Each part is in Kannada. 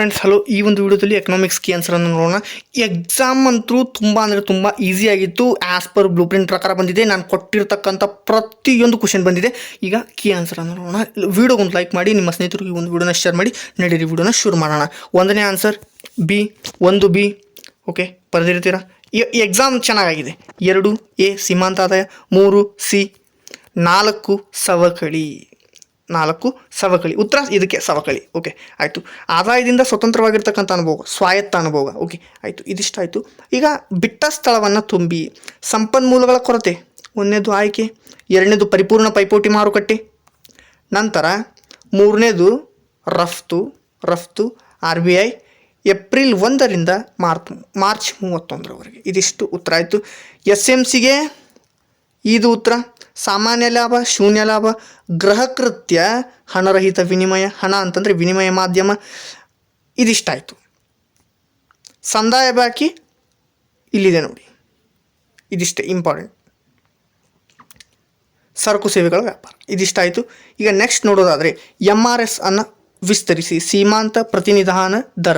ಫ್ರೆಂಡ್ಸ್ ಹಲೋ ಈ ಒಂದು ವಿಡಿಯೋದಲ್ಲಿ ಎಕನಾಮಿಕ್ಸ್ ಕೀ ಆನ್ಸರನ್ನು ನೋಡೋಣ. ಎಕ್ಸಾಮ್ ಅಂತೂ ತುಂಬ ಅಂದರೆ ತುಂಬ ಈಸಿ ಆಗಿತ್ತು. ಆ್ಯಸ್ ಪರ್ ಬ್ಲೂ ಪ್ರಿಂಟ್ ಪ್ರಕಾರ ಬಂದಿದೆ. ನಾನು ಕೊಟ್ಟಿರ್ತಕ್ಕಂಥ ಪ್ರತಿಯೊಂದು ಕ್ವಶನ್ ಬಂದಿದೆ. ಈಗ ಕೀ ಆನ್ಸರನ್ನು ನೋಡೋಣ. ವಿಡಿಯೋ ಒಂದು ಲೈಕ್ ಮಾಡಿ, ನಿಮ್ಮ ಸ್ನೇಹಿತರಿಗೆ ಒಂದು ವಿಡಿಯೋನ ಶೇರ್ ಮಾಡಿ, ನಡೀರಿ, ವಿಡಿಯೋನ ಶುರು ಮಾಡೋಣ. ಒಂದನೇ ಆನ್ಸರ್ ಬಿ ಒಂದು ಬಿ ಓಕೆ ಬರೆದಿರ್ತೀರಾ? ಎಕ್ಸಾಮ್ ಚೆನ್ನಾಗಿದೆ ಎರಡು ಎ ಸೀಮಾಂತ ಆದಾಯ. ಮೂರು ಸಿ ನಾಲ್ಕು, ಸವಕಳಿ. ನಾಲ್ಕು ಸವಕಳಿ. ಉತ್ತರ ಇದಕ್ಕೆ ಸವಕಳಿ. ಓಕೆ ಆಯಿತು. ಆದಾಯದಿಂದ ಸ್ವತಂತ್ರವಾಗಿರ್ತಕ್ಕಂಥ ಅನುಭವ, ಸ್ವಾಯತ್ತ ಅನುಭವ. ಓಕೆ ಆಯಿತು. ಇದಿಷ್ಟಾಯಿತು. ಈಗ ಬಿಟ್ಟ ಸ್ಥಳವನ್ನು ತುಂಬಿ ಸಂಪನ್ಮೂಲಗಳ ಕೊರತೆ. ಒಂದನೇದು ಆಯ್ಕೆ, ಎರಡನೇದು ಪರಿಪೂರ್ಣ ಪೈಪೋಟಿ ಮಾರುಕಟ್ಟೆ. ನಂತರ ಮೂರನೇದು ರಫ್ತು ರಫ್ತು ಆರ್ ಬಿ ಐ ಏಪ್ರಿಲ್ ಒಂದರಿಂದ ಮಾರ್ಚ್ ಮಾರ್ಚ್ ಮೂವತ್ತೊಂದರವರೆಗೆ. ಇದಿಷ್ಟು ಉತ್ತರ ಆಯಿತು. ಎಸ್ ಎಂ ಸಿಗೆ ಇದು ಉತ್ತರ. ಸಾಮಾನ್ಯ ಲಾಭ, ಶೂನ್ಯ ಲಾಭ, ಗೃಹಕೃತ್ಯ, ಹಣರಹಿತ ವಿನಿಮಯ, ಹಣ ಅಂತಂದರೆ ವಿನಿಮಯ ಮಾಧ್ಯಮ. ಇದಿಷ್ಟಾಯಿತು. ಸಂದಾಯ ಬಾಕಿ ಇಲ್ಲಿದೆ ನೋಡಿ. ಇದಿಷ್ಟೇ ಇಂಪಾರ್ಟೆಂಟ್ ಸರಕು ಸೇವೆಗಳ ವ್ಯಾಪಾರ. ಇದಿಷ್ಟಾಯಿತು. ಈಗ ನೆಕ್ಸ್ಟ್ ನೋಡೋದಾದರೆ ಎಂ ಆರ್ ಎಸ್ ಅನ್ನು ವಿಸ್ತರಿಸಿ. ಸೀಮಾಂತ ಪ್ರತಿನಿಧಾನ ದರ.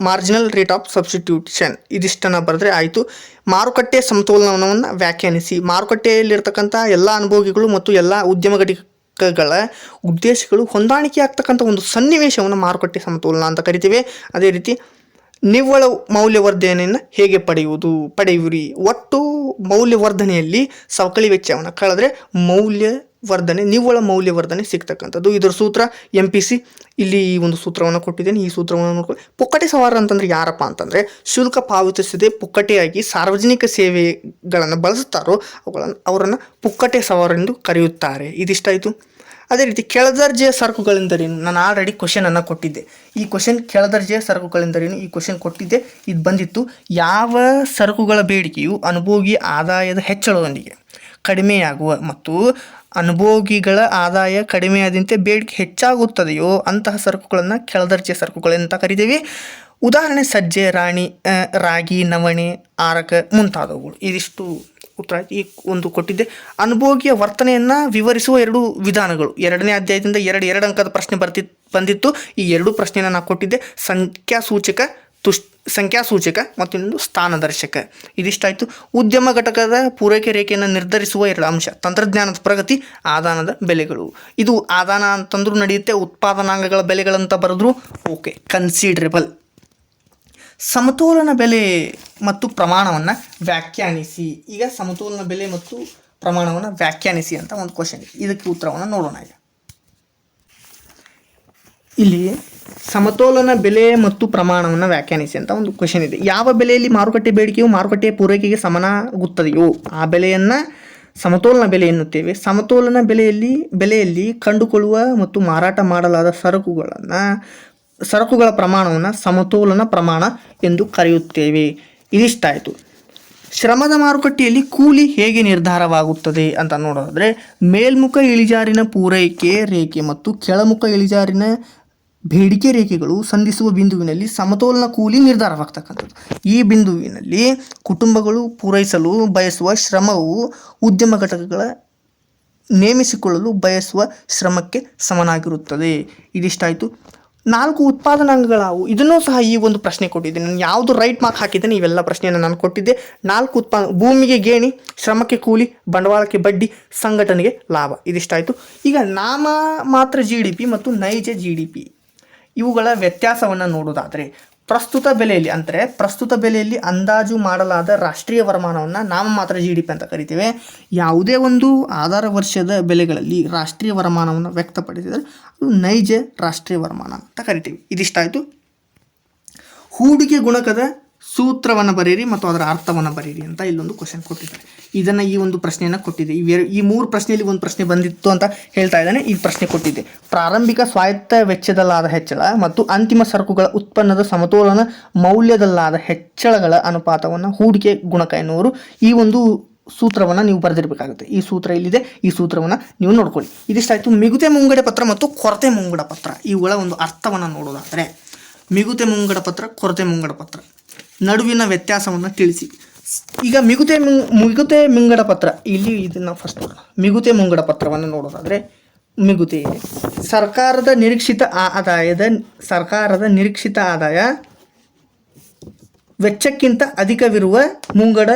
ಮಾರ್ಜಿನಲ್ ರೇಟ್ ಆಫ್ ಸಬ್ಸ್ಟಿಟ್ಯೂಷನ್ ಇದಿಷ್ಟನ್ನು ಬರೆದ್ರೆ ಆಯಿತು. ಮಾರುಕಟ್ಟೆ ಸಮತೋಲನವನ್ನು ವ್ಯಾಖ್ಯಾನಿಸಿ. ಮಾರುಕಟ್ಟೆಯಲ್ಲಿರ್ತಕ್ಕಂಥ ಎಲ್ಲ ಅನುಭೋಗಿಗಳು ಮತ್ತು ಎಲ್ಲ ಉದ್ಯಮ ಘಟಕಗಳ ಉದ್ದೇಶಗಳು ಹೊಂದಾಣಿಕೆ ಆಗ್ತಕ್ಕಂಥ ಒಂದು ಸನ್ನಿವೇಶವನ್ನು ಮಾರುಕಟ್ಟೆ ಸಮತೋಲನ ಅಂತ ಕರಿತೀವಿ. ಅದೇ ರೀತಿ ನಿವ್ವಳ ಮೌಲ್ಯವರ್ಧನೆಯನ್ನು ಹೇಗೆ ಪಡೆಯುವುದು? ಪಡೆಯುವಿರಿ. ಒಟ್ಟು ಮೌಲ್ಯವರ್ಧನೆಯಲ್ಲಿ ಸವಕಳಿ ವೆಚ್ಚವನ್ನು ಕಳೆದ್ರೆ ಮೌಲ್ಯವರ್ಧನೆ ನಿವ್ವಳ ಮೌಲ್ಯವರ್ಧನೆ ಸಿಗ್ತಕ್ಕಂಥದ್ದು. ಇದರ ಸೂತ್ರ ಎಂ ಪಿ ಸಿ ಇಲ್ಲಿ ಈ ಒಂದು ಸೂತ್ರವನ್ನು ಕೊಟ್ಟಿದ್ದೇನೆ. ಈ ಸೂತ್ರವನ್ನು ನೋಡ್ಕೊಳ್ಳಿ. ಪುಕ್ಕಟೆ ಸವಾರ ಅಂತಂದ್ರೆ ಯಾರಪ್ಪ ಅಂತಂದರೆ, ಶುಲ್ಕ ಪಾವತಿಸದೆ ಪುಕ್ಕಟೆಯಾಗಿ ಸಾರ್ವಜನಿಕ ಸೇವೆಗಳನ್ನು ಬಳಸುತ್ತಾರೋ ಅವುಗಳನ್ನು, ಅವರನ್ನು ಪುಕ್ಕಟೆ ಸವಾರೆಂದು ಕರೆಯುತ್ತಾರೆ. ಇದಿಷ್ಟಾಯಿತು? ಅದೇ ರೀತಿ ಕೆಳದರ್ಜೆಯ ಸರಕುಗಳೆಂದರೇನು? ನಾನು ಆಲ್ರೆಡಿ ಕ್ವಶನನ್ನು ಕೊಟ್ಟಿದ್ದೆ. ಈ ಕ್ವಶನ್ ಕೆಳದರ್ಜೆಯ ಸರಕುಗಳೆಂದರೇನು? ಈ ಕ್ವಶನ್ ಕೊಟ್ಟಿದ್ದೆ. ಇದು ಬಂದಿತ್ತು. ಯಾವ ಸರಕುಗಳ ಬೇಡಿಕೆಯು ಅನುಭೋಗಿ ಆದಾಯದ ಹೆಚ್ಚಳದೊಂದಿಗೆ ಕಡಿಮೆಯಾಗುವ ಮತ್ತು ಅನುಭೋಗಿಗಳ ಆದಾಯ ಕಡಿಮೆಯಾದಂತೆ ಬೇಡಿಕೆ ಹೆಚ್ಚಾಗುತ್ತದೆಯೋ ಅಂತಹ ಸರಕುಗಳನ್ನು ಕೆಳದರ್ಜೆಯ ಸರಕುಗಳೆಂತ ಕರಿತೀವಿ. ಉದಾಹರಣೆ ಸಜ್ಜೆ, ರಾಣಿ ರಾಗಿ, ನವಣೆ, ಆರಕ ಮುಂತಾದವುಗಳು. ಇದಿಷ್ಟು ಉತ್ತರ. ಈ ಒಂದು ಕೊಟ್ಟಿದ್ದೆ. ಅನುಭೋಗಿಯ ವರ್ತನೆಯನ್ನು ವಿವರಿಸುವ ಎರಡು ವಿಧಾನಗಳು. ಎರಡನೇ ಅಧ್ಯಾಯದಿಂದ ಎರಡು ಎರಡು ಅಂಕದ ಪ್ರಶ್ನೆ ಬರ್ತಿ, ಬಂದಿತ್ತು. ಈ ಎರಡು ಪ್ರಶ್ನೆಯನ್ನು ನಾನು ಕೊಟ್ಟಿದ್ದೆ. ಸಂಖ್ಯಾಸೂಚಕ ತುಷ್, ಸಂಖ್ಯಾಸೂಚಕ ಮತ್ತು ಇನ್ನೊಂದು ಸ್ಥಾನದರ್ಶಕ. ಇದಿಷ್ಟಾಯಿತು. ಉದ್ಯಮ ಘಟಕದ ಪೂರೈಕೆ ರೇಖೆಯನ್ನು ನಿರ್ಧರಿಸುವ ಎರಡು ಅಂಶ, ತಂತ್ರಜ್ಞಾನದ ಪ್ರಗತಿ, ಆದಾನದ ಬೆಲೆಗಳು. ಇದು ಆದಾನ ಅಂತಂದ್ರೂ ನಡೆಯುತ್ತೆ, ಉತ್ಪಾದನಾಂಗಗಳ ಬೆಲೆಗಳಂತ ಬರೆದ್ರು ಓಕೆ ಕನ್ಸಿಡ್ರೇಬಲ್ ಸಮತೋಲನ ಬೆಲೆ ಮತ್ತು ಪ್ರಮಾಣವನ್ನು ವ್ಯಾಖ್ಯಾನಿಸಿ. ಈಗ ಸಮತೋಲನ ಬೆಲೆ ಮತ್ತು ಪ್ರಮಾಣವನ್ನು ವ್ಯಾಖ್ಯಾನಿಸಿ ಅಂತ ಒಂದು ಕ್ವಶನ್ ಇದೆ. ಇದಕ್ಕೆ ಉತ್ತರವನ್ನು ನೋಡೋಣ ಈಗ. ಇಲ್ಲಿ ಸಮತೋಲನ ಬೆಲೆ ಮತ್ತು ಪ್ರಮಾಣವನ್ನು ವ್ಯಾಖ್ಯಾನಿಸಿ ಅಂತ ಒಂದು ಕ್ವಶನ್ ಇದೆ. ಯಾವ ಬೆಲೆಯಲ್ಲಿ ಮಾರುಕಟ್ಟೆ ಬೇಡಿಕೆಯು ಮಾರುಕಟ್ಟೆಯ ಪೂರೈಕೆಗೆ ಸಮನಾಗುತ್ತದೆಯೋ ಆ ಬೆಲೆಯನ್ನು ಸಮತೋಲನ ಬೆಲೆ ಎನ್ನುತ್ತೇವೆ. ಸಮತೋಲನ ಬೆಲೆಯಲ್ಲಿ ಬೆಲೆಯಲ್ಲಿ ಕಂಡುಕೊಳ್ಳುವ ಮತ್ತು ಮಾರಾಟ ಮಾಡಲಾದ ಸರಕುಗಳನ್ನು, ಸರಕುಗಳ ಪ್ರಮಾಣವನ್ನು ಸಮತೋಲನ ಪ್ರಮಾಣ ಎಂದು ಕರೆಯುತ್ತೇವೆ. ಇದಿಷ್ಟಾಯಿತು. ಶ್ರಮದ ಮಾರುಕಟ್ಟೆಯಲ್ಲಿ ಕೂಲಿ ಹೇಗೆ ನಿರ್ಧಾರವಾಗುತ್ತದೆ ಅಂತ ನೋಡೋದಾದರೆ, ಮೇಲ್ಮುಖ ಇಳಿಜಾರಿನ ಪೂರೈಕೆ ರೇಖೆ ಮತ್ತು ಕೆಳಮುಖ ಇಳಿಜಾರಿನ ಬೇಡಿಕೆ ರೇಖೆಗಳು ಸಂಧಿಸುವ ಬಿಂದುವಿನಲ್ಲಿ ಸಮತೋಲನ ಕೂಲಿ ನಿರ್ಧಾರವಾಗ್ತಕ್ಕಂಥದ್ದು. ಈ ಬಿಂದುವಿನಲ್ಲಿ ಕುಟುಂಬಗಳು ಪೂರೈಸಲು ಬಯಸುವ ಶ್ರಮವು ಉದ್ಯಮ ಘಟಕಗಳ ನೇಮಿಸಿಕೊಳ್ಳಲು ಬಯಸುವ ಶ್ರಮಕ್ಕೆ ಸಮನಾಗಿರುತ್ತದೆ. ಇದಿಷ್ಟಾಯಿತು. ನಾಲ್ಕು ಉತ್ಪಾದನಾಂಗಗಳಾವು. ಇದನ್ನೂ ಸಹ ಈ ಒಂದು ಪ್ರಶ್ನೆ ಕೊಟ್ಟಿದ್ದೆ. ನಾನು ಯಾವುದು ರೈಟ್ ಮಾರ್ಕ್ ಹಾಕಿದ್ದೇನೆ ಇವೆಲ್ಲ ಪ್ರಶ್ನೆಯನ್ನು ನಾನು ಕೊಟ್ಟಿದ್ದೆ. ನಾಲ್ಕು ಉತ್ಪಾ, ಭೂಮಿಗೆ ಗೇಣಿ, ಶ್ರಮಕ್ಕೆ ಕೂಲಿ, ಬಂಡವಾಳಕ್ಕೆ ಬಡ್ಡಿ, ಸಂಘಟನೆಗೆ ಲಾಭ. ಇದಿಷ್ಟಾಯಿತು. ಈಗ ನಾಮ ಮಾತ್ರ ಜಿ ಡಿ ಪಿ ಮತ್ತು ನೈಜ ಜಿ ಡಿ ಪಿ ಇವುಗಳ ವ್ಯತ್ಯಾಸವನ್ನು ನೋಡೋದಾದರೆ ಪ್ರಸ್ತುತ ಬೆಲೆಯಲ್ಲಿ ಅಂದರೆ ಪ್ರಸ್ತುತ ಬೆಲೆಯಲ್ಲಿ ಅಂದಾಜು ಮಾಡಲಾದ ರಾಷ್ಟ್ರೀಯ ವರಮಾನವನ್ನು ನಾಮ ಮಾತ್ರ ಜಿ ಡಿ ಪಿ ಅಂತ ಕರಿತೇವೆ. ಯಾವುದೇ ಒಂದು ಆಧಾರ ವರ್ಷದ ಬೆಲೆಗಳಲ್ಲಿ ರಾಷ್ಟ್ರೀಯ ವರಮಾನವನ್ನು ವ್ಯಕ್ತಪಡಿಸಿದರೆ ಅದು ನೈಜ ರಾಷ್ಟ್ರೀಯ ವರಮಾನ ಅಂತ ಕರಿತೀವಿ. ಇದಿಷ್ಟಾಯಿತು. ಹೂಡಿಕೆ ಗುಣಕದ ಸೂತ್ರವನ್ನು ಬರೀರಿ ಮತ್ತು ಅದರ ಅರ್ಥವನ್ನು ಬರೀರಿ ಅಂತ ಇಲ್ಲೊಂದು ಕ್ವಶನ್ ಕೊಟ್ಟಿದ್ದಾರೆ. ಇದನ್ನು ಈ ಒಂದು ಪ್ರಶ್ನೆಯನ್ನು ಕೊಟ್ಟಿದೆ. ಇವೆ ಈ ಮೂರು ಪ್ರಶ್ನೆಯಲ್ಲಿ ಒಂದು ಪ್ರಶ್ನೆ ಬಂದಿತ್ತು ಅಂತ ಹೇಳ್ತಾ ಇದ್ದಾನೆ. ಈ ಪ್ರಶ್ನೆ ಕೊಟ್ಟಿದ್ದೆ ಪ್ರಾರಂಭಿಕ ಸ್ವಾಯತ್ತ ವೆಚ್ಚದಲ್ಲಾದ ಹೆಚ್ಚಳ ಮತ್ತು ಅಂತಿಮ ಸರಕುಗಳ ಉತ್ಪನ್ನದ ಸಮತೋಲನ ಮೌಲ್ಯದಲ್ಲಾದ ಹೆಚ್ಚಳಗಳ ಅನುಪಾತವನ್ನು ಹೂಡಿಕೆ ಗುಣಕ ಎನ್ನುವರು ಈ ಒಂದು ಸೂತ್ರವನ್ನು ನೀವು ಬರೆದಿರಬೇಕಾಗುತ್ತೆ. ಈ ಸೂತ್ರ ಇಲ್ಲಿದೆ ಈ ಸೂತ್ರವನ್ನು ನೀವು ನೋಡ್ಕೊಳ್ಳಿ. ಇದಿಷ್ಟಾಯಿತು. ಮಿಗುತೆ ಮುಂಗಡ ಪತ್ರ ಮತ್ತು ಕೊರತೆ ಮುಂಗಡ ಪತ್ರ. ಇವುಗಳ ಒಂದು ಅರ್ಥವನ್ನು ನೋಡೋದಾದರೆ, ಮಿಗುತೆ ಮುಂಗಡ ಪತ್ರ, ಕೊರತೆ ಮುಂಗಡ ಪತ್ರ. ನಡುವಿನ ವ್ಯತ್ಯಾಸವನ್ನು ತಿಳಿಸಿ. ಈಗ ಮಿಗುತೆ ಮುಂಗ್, ಮಿಗುತೆ ಮುಂಗಡ ಪತ್ರ. ಇಲ್ಲಿ ಇದನ್ನು ಫಸ್ಟ್ ನೋಡೋಣ. ಮಿಗುತೆ ಮುಂಗಡ ಪತ್ರವನ್ನು ನೋಡೋದಾದರೆ, ಮಿಗುತೆ. ಇದೆ ಸರ್ಕಾರದ ನಿರೀಕ್ಷಿತ ಆದಾಯದ, ಸರ್ಕಾರದ ನಿರೀಕ್ಷಿತ ಆದಾಯ ವೆಚ್ಚಕ್ಕಿಂತ ಅಧಿಕವಿರುವ ಮುಂಗಡ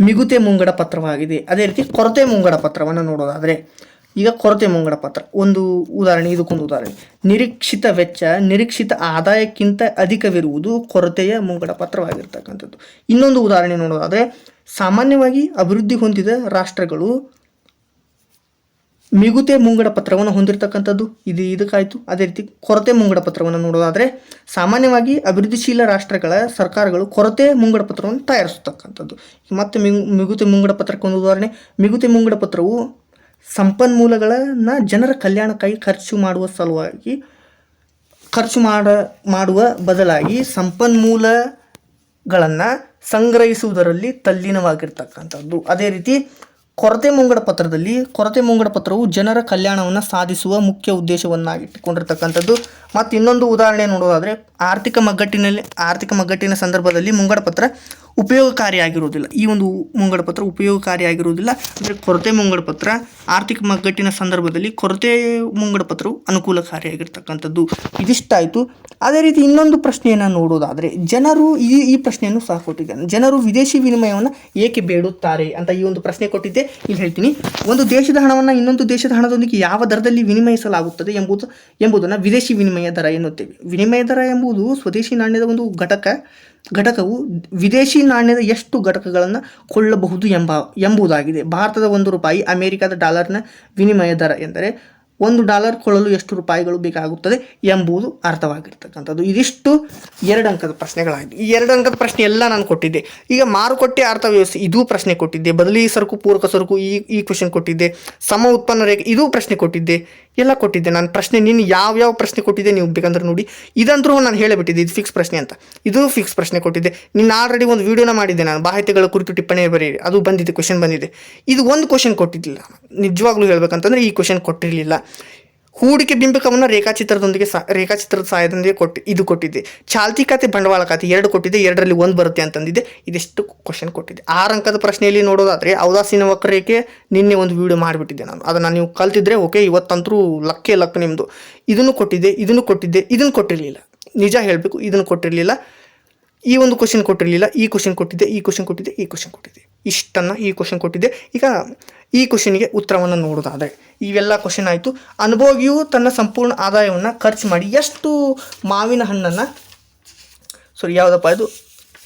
ಮಿಗುತೆ ಮುಂಗಡ ಪತ್ರವಾಗಿದೆ. ಅದೇ ರೀತಿ ಕೊರತೆ ಮುಂಗಡ ಪತ್ರವನ್ನು ನೋಡೋದಾದರೆ ಈಗ ಕೊರತೆ ಮುಂಗಡ ಪತ್ರ ಒಂದು ಉದಾಹರಣೆ ಇದಕ್ಕೊಂದು ಉದಾಹರಣೆ. ನಿರೀಕ್ಷಿತ ವೆಚ್ಚ, ನಿರೀಕ್ಷಿತ ಆದಾಯಕ್ಕಿಂತ ಅಧಿಕವಿರುವುದು ಕೊರತೆಯ ಮುಂಗಡ ಪತ್ರವಾಗಿರ್ತಕ್ಕಂಥದ್ದು ಇನ್ನೊಂದು ಉದಾಹರಣೆ ನೋಡೋದಾದರೆ, ಸಾಮಾನ್ಯವಾಗಿ ಅಭಿವೃದ್ಧಿ ಹೊಂದಿದ ರಾಷ್ಟ್ರಗಳು ಮಿಗುತೆ ಮುಂಗಡ ಪತ್ರವನ್ನು ಹೊಂದಿರತಕ್ಕಂಥದ್ದು. ಇದು ಇದಕ್ಕಾಯಿತು. ಅದೇ ರೀತಿ ಕೊರತೆ ಮುಂಗಡ ಪತ್ರವನ್ನು ನೋಡೋದಾದರೆ, ಸಾಮಾನ್ಯವಾಗಿ ಅಭಿವೃದ್ಧಿಶೀಲ ರಾಷ್ಟ್ರಗಳ ಸರ್ಕಾರಗಳು ಕೊರತೆ ಮುಂಗಡ ಪತ್ರವನ್ನು ತಯಾರಿಸತಕ್ಕಂಥದ್ದು. ಮತ್ತು ಮಿಗು, ಮಿಗುತೆ ಮುಂಗಡ ಪತ್ರಕ್ಕೆ ಒಂದು ಉದಾಹರಣೆ. ಮಿಗುತೆ ಮುಂಗಡ ಪತ್ರವು ಸಂಪನ್ಮೂಲಗಳನ್ನು ಜನರ ಕಲ್ಯಾಣಕ್ಕಾಗಿ ಖರ್ಚು ಮಾಡುವ ಸಲುವಾಗಿ, ಖರ್ಚು ಮಾಡ, ಮಾಡುವ ಬದಲಾಗಿ ಸಂಪನ್ಮೂಲಗಳನ್ನು ಸಂಗ್ರಹಿಸುವುದರಲ್ಲಿ ತಲ್ಲೀನವಾಗಿರ್ತಕ್ಕಂಥದ್ದು. ಅದೇ ರೀತಿ ಕೊರತೆ ಮುಂಗಡ ಪತ್ರದಲ್ಲಿ, ಕೊರತೆ ಮುಂಗಡ ಪತ್ರವು ಜನರ ಕಲ್ಯಾಣವನ್ನು ಸಾಧಿಸುವ ಮುಖ್ಯ ಉದ್ದೇಶವನ್ನಾಗಿಟ್ಟುಕೊಂಡಿರ್ತಕ್ಕಂಥದ್ದು. ಮತ್ತು ಇನ್ನೊಂದು ಉದಾಹರಣೆ ನೋಡೋದಾದರೆ ಆರ್ಥಿಕ ಮಗ್ಗಟ್ಟಿನಲ್ಲಿ, ಆರ್ಥಿಕ ಮಗ್ಗಟ್ಟಿನ ಸಂದರ್ಭದಲ್ಲಿ ಮುಂಗಡ ಪತ್ರ ಉಪಯೋಗಕಾರಿಯಾಗಿರುವುದಿಲ್ಲ. ಈ ಒಂದು ಮುಂಗಡ ಪತ್ರ ಉಪಯೋಗಕಾರಿಯಾಗಿರುವುದಿಲ್ಲ. ಅಂದರೆ ಕೊರತೆ ಮುಂಗಡ ಪತ್ರ, ಆರ್ಥಿಕ ಮಗ್ಗಟ್ಟಿನ ಸಂದರ್ಭದಲ್ಲಿ ಕೊರತೆ ಮುಂಗಡ ಪತ್ರವು ಅನುಕೂಲಕಾರಿಯಾಗಿರ್ತಕ್ಕಂಥದ್ದು. ಇದಿಷ್ಟಾಯಿತು. ಅದೇ ರೀತಿ ಇನ್ನೊಂದು ಪ್ರಶ್ನೆಯನ್ನು ನೋಡೋದಾದರೆ, ಜನರು ಈ ಈ ಪ್ರಶ್ನೆಯನ್ನು ಸಹ ಕೊಟ್ಟಿದ್ದಾರೆ. ಜನರು ವಿದೇಶಿ ವಿನಿಮಯವನ್ನು ಏಕೆ ಬೇಡುತ್ತಾರೆ ಅಂತ ಈ ಒಂದು ಪ್ರಶ್ನೆ ಕೊಟ್ಟಿದ್ದೆ. ಇಲ್ಲಿ ಹೇಳ್ತೀನಿ. ಒಂದು ದೇಶದ ಹಣವನ್ನು ಇನ್ನೊಂದು ದೇಶದ ಹಣದೊಂದಿಗೆ ಯಾವ ದರದಲ್ಲಿ ವಿನಿಮಯಿಸಲಾಗುತ್ತದೆ ಎಂಬುದು, ಎಂಬುದನ್ನು ವಿದೇಶಿ ವಿನಿಮಯ ದರ ಎನ್ನುತ್ತೇವೆ. ವಿನಿಮಯ ದರ ಎಂಬುದು ಸ್ವದೇಶಿ ನಾಣ್ಯದ ಒಂದು ಘಟಕ. ಘಟಕವು ವಿದೇಶಿ ನಾಣ್ಯದ ಎಷ್ಟು ಘಟಕಗಳನ್ನು ಕೊಳ್ಳಬಹುದು ಎಂಬ, ಎಂಬುದಾಗಿದೆ. ಭಾರತದ ಒಂದು ರೂಪಾಯಿ, ಅಮೆರಿಕದ ಡಾಲರ್ನ ವಿನಿಮಯ ದರ ಎಂದರೆ ಒಂದು ಡಾಲರ್ ಕೊಳ್ಳಲು ಎಷ್ಟು ರೂಪಾಯಿಗಳು ಬೇಕಾಗುತ್ತದೆ ಎಂಬುದು ಅರ್ಥವಾಗಿರ್ತಕ್ಕಂಥದ್ದು. ಇದಿಷ್ಟು ಎರಡು ಅಂಕದ ಪ್ರಶ್ನೆಗಳಾಗಿದೆ ಈ ಎರಡು ಅಂಕದ ಪ್ರಶ್ನೆ ಎಲ್ಲ ನಾನು ಕೊಟ್ಟಿದ್ದೆ. ಈಗ ಮಾರುಕಟ್ಟೆ ಅರ್ಥವ್ಯವಸ್ಥೆ ಇದೂ ಪ್ರಶ್ನೆ ಕೊಟ್ಟಿದ್ದೆ. ಬದಲಿ ಸರಕು, ಪೂರಕ ಸರಕು, ಈ ಈ ಕ್ವಶನ್ ಕೊಟ್ಟಿದ್ದೆ. ಸಮ ಉತ್ಪನ್ನ ರೇಖೆ ಇದೂ ಪ್ರಶ್ನೆ ಕೊಟ್ಟಿದ್ದೆ. ಎಲ್ಲ ಕೊಟ್ಟಿದ್ದೆ. ನಾನು ಪ್ರಶ್ನೆ, ನೀನು ಯಾವ್ಯಾವ ಪ್ರಶ್ನೆ ಕೊಟ್ಟಿದ್ದೆ ನೀವು ಬೇಕಂದ್ರೆ ನೋಡಿ. ಇದಂದ್ರೂ ನಾನು ಹೇಳಿಬಿಟ್ಟಿದ್ದೆ, ಇದು ಫಿಕ್ಸ್ ಪ್ರಶ್ನೆ ಅಂತ. ಇದು ಫಿಕ್ಸ್ ಪ್ರಶ್ನೆ ಕೊಟ್ಟಿದ್ದೆ. ನೀನು ಆಲ್ರೆಡಿ ಒಂದು ವೀಡಿಯೋನ ಮಾಡಿದ್ದೆ ನಾನು. ಬಾಹ್ಯತೆಗಳ ಕುರಿತು ಟಿಪ್ಪಣಿ ಬರೀರಿ ಅದು ಬಂದಿದೆ ಕ್ವಶನ್ ಬಂದಿದೆ. ಇದು ಒಂದು ಕ್ವಶನ್ ಕೊಟ್ಟಿದ್ದಿಲ್ಲ ನಿಜವಾಗ್ಲೂ ಹೇಳ್ಬೇಕಂತಂದ್ರೆ ಈ ಕ್ವಶನ್ ಕೊಟ್ಟಿರಲಿಲ್ಲ. ಹೂಡಿಕೆ ಬಿಂಬಕವನ್ನು ರೇಖಾಚಿತ್ರದೊಂದಿಗೆ ಸಹ ರೇಖಾಚಿತ್ರದ ಸಹಾಯದೊಂದಿಗೆ ಕೊಟ್ಟು, ಇದು ಕೊಟ್ಟಿದ್ದೆ ಚಾಲ್ತಿ ಖಾತೆ ಬಂಡವಾಳ ಖಾತೆ ಎರಡು ಕೊಟ್ಟಿದ್ದೆ ಎರಡರಲ್ಲಿ ಒಂದು ಬರುತ್ತೆ ಅಂತಂದಿದೆ. ಇದಿಷ್ಟು ಕ್ವಶನ್ ಕೊಟ್ಟಿದೆ. ಆರು ಅಂಕದ ಪ್ರಶ್ನೆಯಲ್ಲಿ ನೋಡೋದಾದರೆ, ಔದಾಸೀನ ವಕ್ರರೇಖೆ ನಿನ್ನೆ ಒಂದು ವಿಡಿಯೋ ಮಾಡಿಬಿಟ್ಟಿದ್ದೆ ನಾನು. ಅದನ್ನು ನೀವು ಕಲ್ತಿದ್ರೆ ಓಕೆ ಇವತ್ತಂತರೂ ಲಕ್ಕೇ ಲಕ್ ನಿಮ್ಮದು ಇದನ್ನು ಕೊಟ್ಟಿದ್ದೆ ಇದನ್ನು ಕೊಟ್ಟಿದ್ದೆ ಇದನ್ನು ಕೊಟ್ಟಿರಲಿಲ್ಲ. ನಿಜ ಹೇಳಬೇಕು, ಇದನ್ನು ಕೊಟ್ಟಿರಲಿಲ್ಲ. ಈ ಒಂದು ಕ್ವಶನ್ ಕೊಟ್ಟಿರಲಿಲ್ಲ, ಈ ಕ್ವಶನ್ ಕೊಟ್ಟಿದ್ದೆ ಈ ಕ್ವಶನ್ ಕೊಟ್ಟಿದ್ದೆ ಈ ಕ್ವಶನ್ ಕೊಟ್ಟಿದ್ದೆ ಇಷ್ಟನ್ನು ಈ ಕ್ವಶನ್ ಕೊಟ್ಟಿದೆ ಈಗ ಈ ಕ್ವಶನ್ಗೆ ಉತ್ತರವನ್ನು ನೋಡೋದಾದರೆ. ಇವೆಲ್ಲ ಕ್ವಶನ್ ಆಯಿತು. ಅನುಭೋಗಿಯು ತನ್ನ ಸಂಪೂರ್ಣ ಆದಾಯವನ್ನು ಖರ್ಚು ಮಾಡಿ ಎಷ್ಟು ಮಾವಿನ ಹಣ್ಣನ್ನು ಸಾರಿ ಯಾವುದಪ್ಪ ಇದು?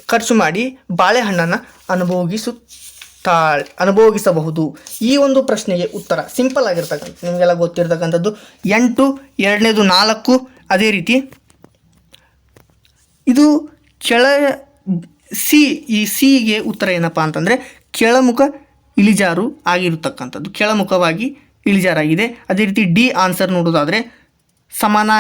ಖರ್ಚು ಮಾಡಿ ಬಾಳೆಹಣ್ಣನ್ನು ಅನುಭೋಗಿಸುತ್ತಾಳೆ, ಅನುಭೋಗಿಸಬಹುದು. ಈ ಒಂದು ಪ್ರಶ್ನೆಗೆ ಉತ್ತರ ಸಿಂಪಲ್ ಆಗಿರ್ತಕ್ಕಂಥ, ನಿಮಗೆಲ್ಲ ಗೊತ್ತಿರ್ತಕ್ಕಂಥದ್ದು ಎಂಟು, ಎರಡನೇದು ನಾಲ್ಕು, ಅದೇ ರೀತಿ. ಇದು ಕೆಳ ಸಿ, ಈ ಸಿಗೆ ಉತ್ತರ ಏನಪ್ಪ ಅಂತಂದರೆ ಕೆಳಮುಖ ಇಳಿಜಾರು ಆಗಿರತಕ್ಕಂಥದ್ದು. ಕೆಳಮುಖವಾಗಿ ಇಳಿಜಾರಾಗಿದೆ. ಅದೇ ರೀತಿ ಡಿ ಆನ್ಸರ್ ನೋಡೋದಾದರೆ ಸಮಾನ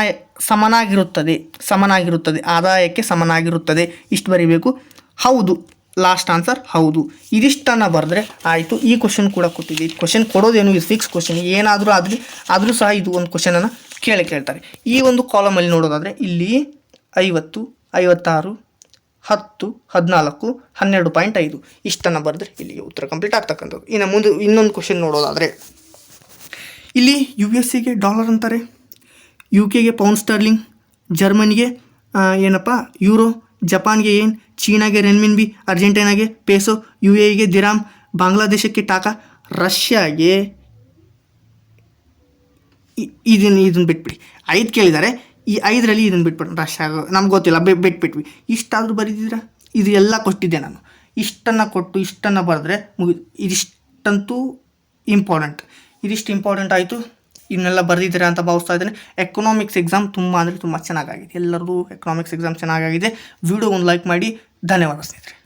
ಸಮನಾಗಿರುತ್ತದೆ ಸಮನಾಗಿರುತ್ತದೆ, ಆದಾಯಕ್ಕೆ ಸಮನಾಗಿರುತ್ತದೆ. ಇಷ್ಟು ಬರೀಬೇಕು. ಹೌದು ಲಾಸ್ಟ್ ಆನ್ಸರ್ ಹೌದು. ಇದಿಷ್ಟನ್ನು ಬರೆದ್ರೆ ಆಯಿತು. ಈ ಕ್ವಶನ್ ಕೂಡ ಕೊಟ್ಟಿದೆ. ಈ ಕ್ವಶನ್ ಕೊಡೋದೇನು ಇದು ಫಿಕ್ಸ್ ಕ್ವಶನ್ ಏನಾದರೂ ಆದರೆ, ಆದರೂ ಸಹ ಇದು ಒಂದು ಕ್ವಶನನ್ನು ಕೇಳಿ ಕೇಳ್ತಾರೆ. ಈ ಒಂದು ಕಾಲಮಲ್ಲಿ ನೋಡೋದಾದರೆ ಇಲ್ಲಿ ಐವತ್ತು, ಐವತ್ತಾರು ಹತ್ತು, ಹದಿನಾಲ್ಕು, ಹನ್ನೆರಡು ಪಾಯಿಂಟ್ ಐದು. ಇಷ್ಟನ್ನು ಬರೆದ್ರೆ ಇಲ್ಲಿಗೆ ಉತ್ತರ ಕಂಪ್ಲೀಟ್ ಆಗ್ತಕ್ಕಂಥದ್ದು. ಇನ್ನು ಮುಂದೆ ಇನ್ನೊಂದು ಕ್ವಶನ್ ನೋಡೋದಾದರೆ, ಇಲ್ಲಿ ಯು ಎಸ್ ಸಿಗೆ ಡಾಲರ್ ಅಂತಾರೆ ಯು ಕೆಗೆ ಪೌಂಡ್ ಸ್ಟರ್ಲಿಂಗ್ ಜರ್ಮನಿಗೆ ಏನಪ್ಪ ಯೂರೋ ಜಪಾನ್ಗೆ ಏನು ಚೀನಾಗೆ ರೆನ್ಮಿನ್ ಬಿ ಅರ್ಜೆಂಟೈನಾಗೆ ಪೇಸೋ ಯು ಎಗೆ ದಿರಾಮ್ ಬಾಂಗ್ಲಾದೇಶಕ್ಕೆ ಟಾಕಾ ರಷ್ಯಾಗೆ ಇದನ್ನು ಇದನ್ನು ಬಿಟ್ಬಿಡಿ. ಐದು ಕೇಳಿದ್ದಾರೆ. ಈ ಐದರಲ್ಲಿ ಇದನ್ನು ಬಿಟ್ಬಿಟ್ಟು ರಶ್ ಆಗೋ, ನಮ್ಗೆ ಗೊತ್ತಿಲ್ಲ ಬಿಟ್ಬಿಟ್ವಿ. ಇಷ್ಟಾದರೂ ಬರೀದಿದ್ರ? ಇದು ಎಲ್ಲ ಕೊಟ್ಟಿದ್ದೆ ನಾನು. ಇಷ್ಟನ್ನು ಕೊಟ್ಟು, ಇಷ್ಟನ್ನು ಬರೆದ್ರೆ ಮುಗಿ, ಇದಿಷ್ಟಂತೂ ಇಂಪಾರ್ಟೆಂಟ್ ಇದಿಷ್ಟು ಇಂಪಾರ್ಟೆಂಟ್ ಆಯಿತು ಇವನ್ನೆಲ್ಲ ಬರೆದಿದ್ದೀರಾ ಅಂತ ಭಾವಿಸ್ತಾ ಇದ್ದೇನೆ. ಎಕನಾಮಿಕ್ಸ್ ಎಕ್ಸಾಮ್ ತುಂಬ ಅಂದರೆ ತುಂಬ ಚೆನ್ನಾಗಾಗಿದೆ. ಎಲ್ಲರದು ಎಕನಾಮಿಕ್ಸ್ ಎಕ್ಸಾಮ್ ಚೆನ್ನಾಗಾಗಿದೆ. ವಿಡಿಯೋ ಒಂದು ಲೈಕ್ ಮಾಡಿ, ಧನ್ಯವಾದ ಸ್ನೇಹಿತರೆ.